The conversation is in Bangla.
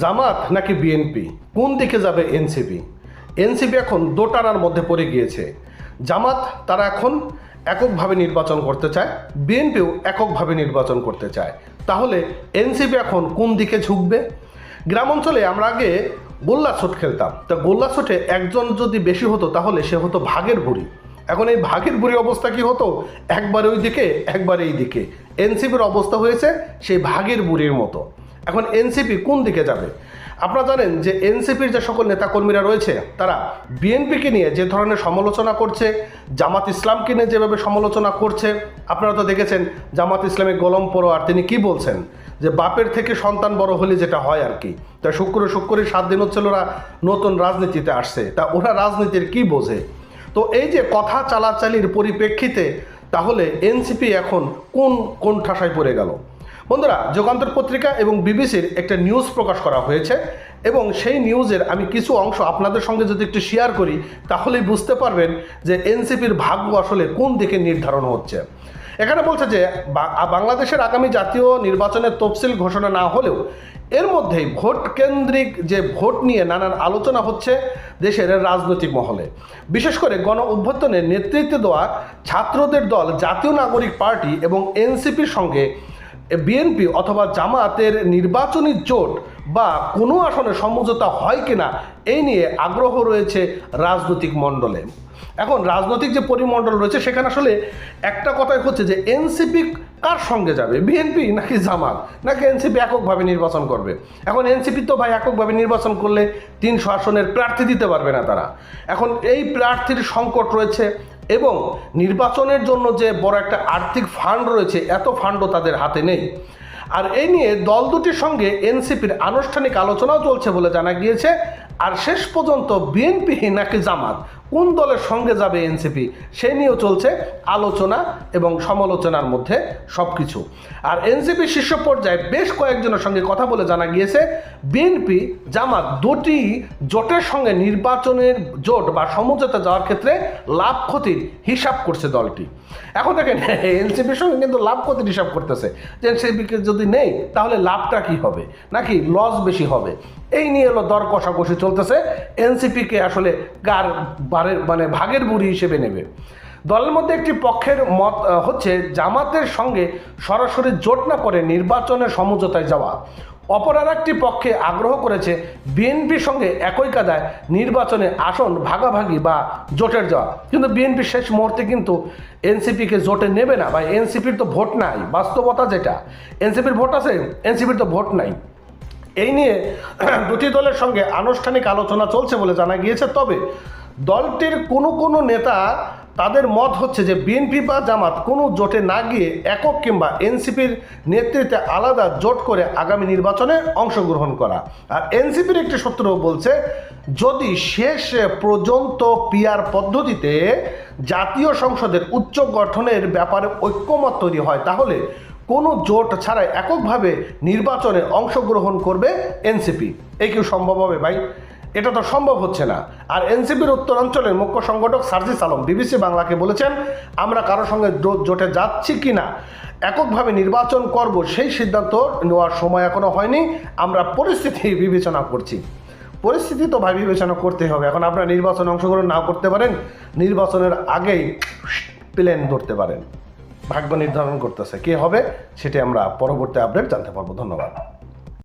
জামাত নাকি বিএনপি? কোন দিকে যাবে এনসিপি? এনসিপি এখন দোটানার মধ্যে পড়ে গিয়েছে। জামাত তারা এখন এককভাবে নির্বাচন করতে চায়, বিএনপিও এককভাবে নির্বাচন করতে চায়। তাহলে এনসিপি এখন কোন দিকে ঝুঁকবে? গ্রাম অঞ্চলে আমরা আগে গোল্লা ছোট খেলতাম। তা গোল্লা ছোটে একজন যদি বেশি হতো, তাহলে সে হতো ভাগের বুড়ি। এখন এই ভাগের বুড়ি অবস্থা কি হতো? একবার ওই দিকে একবার এই দিকে এনসিপির অবস্থা হয়েছে সেই ভাগের বুড়ির মতো। এখন এনসিপি কোন দিকে যাবে? আপনারা জানেন যে এনসিপির যে সকল নেতাকর্মীরা রয়েছে, তারা বিএনপিকে নিয়ে যে ধরনের সমালোচনা করছে, জামাত ইসলামকে নিয়ে যেভাবে সমালোচনা করছে, আপনারা তো দেখেছেন জামাত ইসলামের গোলম পরোয়ার, তিনি কি বলছেন? যে বাপের থেকে সন্তান বড় হলে যেটা হয় আর কি। তা শুক্র, শুক্রের সাত দিন হচ্ছিল ওরা নতুন রাজনীতিতে আসছে। তা ওরা রাজনীতির কি বোঝে? তো এই যে কথা চালাচালির পরিপ্রেক্ষিতে তাহলে এনসিপি এখন কোন কোন ঠাসায় পড়ে গেল? বন্ধুরা, যুগান্তর পত্রিকা এবং বিবিসির একটা নিউজ প্রকাশ করা হয়েছে এবং সেই নিউজের আমি কিছু অংশ আপনাদের সঙ্গে যদি একটু শেয়ার করি, তাহলেই বুঝতে পারবেন যে এনসিপির ভাগ্য আসলে কোন দিকে নির্ধারণ হচ্ছে। এখানে বলছে যে বাংলাদেশের আগামী জাতীয় নির্বাচনের তফসিল ঘোষণা না হলেও এর মধ্যেই ভোট কেন্দ্রিক যে ভোট নিয়ে নানান আলোচনা হচ্ছে দেশের রাজনৈতিক মহলে। বিশেষ করে গণ অভ্যর্থনের নেতৃত্বে দেওয়া ছাত্রদের দল, জাতীয় নাগরিক পার্টি এবং এনসিপির সঙ্গে বিএনপি অথবা জামাতের নির্বাচনী জোট বা কোনো আসনে সমঝোতা হয় কিনা, এই নিয়ে আগ্রহ রয়েছে রাজনৈতিক মণ্ডলে। এখন রাজনৈতিক যে পরিমণ্ডল রয়েছে, সেখানে আসলে একটা কথাই হচ্ছে যে এনসিপি কার সঙ্গে যাবে? বিএনপি নাকি জামাত? নাকি এনসিপি এককভাবে নির্বাচন করবে? এখন এনসিপি তো ভাই এককভাবে নির্বাচন করলে তিনশো আসনের প্রার্থী দিতে পারবে না তারা। এখন এই প্রার্থীর সংকট রয়েছে। এবং নির্বাচনের জন্য যে বড় একটা আর্থিক ফান্ড রয়েছে, এত ফান্ডও তাদের হাতে নেই। আর এই নিয়ে দল দুটির সঙ্গে এনসিপির আনুষ্ঠানিক আলোচনাও চলছে বলে জানা গিয়েছে। আর শেষ পর্যন্ত বিএনপি নাকি জামাত। কোন দলের সঙ্গে যাবে এনসিপি? সে নিয়েও চলছে আলোচনা এবং সমালোচনার মধ্যে সব কিছু আর এনসিপি শীর্ষ পর্যায়ে বেশ কয়েকজনের সঙ্গে কথা বলে জানা গিয়েছে, বিএনপি জামাত দুটি জোটের সঙ্গে নির্বাচনের জোট বা সমঝোতা যাওয়ার ক্ষেত্রে লাভ ক্ষতির হিসাব করছে দলটি। এখন দেখেন, এনসিপির সঙ্গে কিন্তু লাভ ক্ষতির হিসাব করতেছে। যে এনসিপিকে যদি নেই, তাহলে লাভটা কি হবে? নাকি লস বেশি হবে? এই নিয়ে হলো দর কষাকষি চলতেছে। এনসিপিকে আসলে গার বারের মানে ভাগের বুড়ি হিসেবে নেবে। দলের মধ্যে একটি পক্ষের মত হচ্ছে জামাতের সঙ্গে সরাসরি জোট না করে নির্বাচনের সমঝোতায় যাওয়া। অপর আর একটি পক্ষে আগ্রহ করেছে বিএনপির সঙ্গে একই কাদায় নির্বাচনে আসন ভাগাভাগি বা জোটের যাওয়া। কিন্তু বিএনপি শেষ মুহূর্তে কিন্তু এনসিপিকে জোটে নেবে না, বা এনসিপির তো ভোট নাই, বাস্তবতা যেটা। এনসিপির ভোট আছে, এনসিপির তো ভোট নাই। এই নিয়ে দুটি দলের সঙ্গে আনুষ্ঠানিক আলোচনা চলছে বলে জানা গিয়েছে। তবে দলটির কোনো কোনো নেতা তাদের মত হচ্ছে যে বিএনপি বা জামাত কোনো জোটে না গিয়ে একক কিংবা এনসিপির নেতৃত্বে আলাদা জোট করে আগামী নির্বাচনে অংশগ্রহণ করা। আর এনসিপির একটি সূত্র বলছে, যদি শেষ পর্যন্ত পিয়ার পদ্ধতিতে জাতীয় সংসদের উচ্চ গঠনের ব্যাপারে ঐক্যমত তৈরি হয়, তাহলে কোনো জোট ছাড়াই এককভাবে নির্বাচনে অংশগ্রহণ করবে এনসিপি। এই কি সম্ভব হবে ভাই? এটা তো সম্ভব হচ্ছে না। আর এনসিপির উত্তরাঞ্চলের মুখ্য সংগঠক সার্জিস আলম বিবিসি বাংলাকে বলেছেন, আমরা কারোর সঙ্গে জোটে যাচ্ছি কি না, এককভাবে নির্বাচন করব সেই সিদ্ধান্ত নেওয়ার সময় এখনও হয়নি, আমরা পরিস্থিতি বিবেচনা করছি। পরিস্থিতি তো ভাই বিবেচনা করতে হবে, এখন আপনারা নির্বাচনে অংশগ্রহণ নাও করতে পারেন, নির্বাচনের আগেই প্লেন ধরতে পারেন। ভাগ্য নির্ধারণ করতেছে, কে হবে সেটি আমরা পরবর্তী আপডেট জানতে পারব, ধন্যবাদ।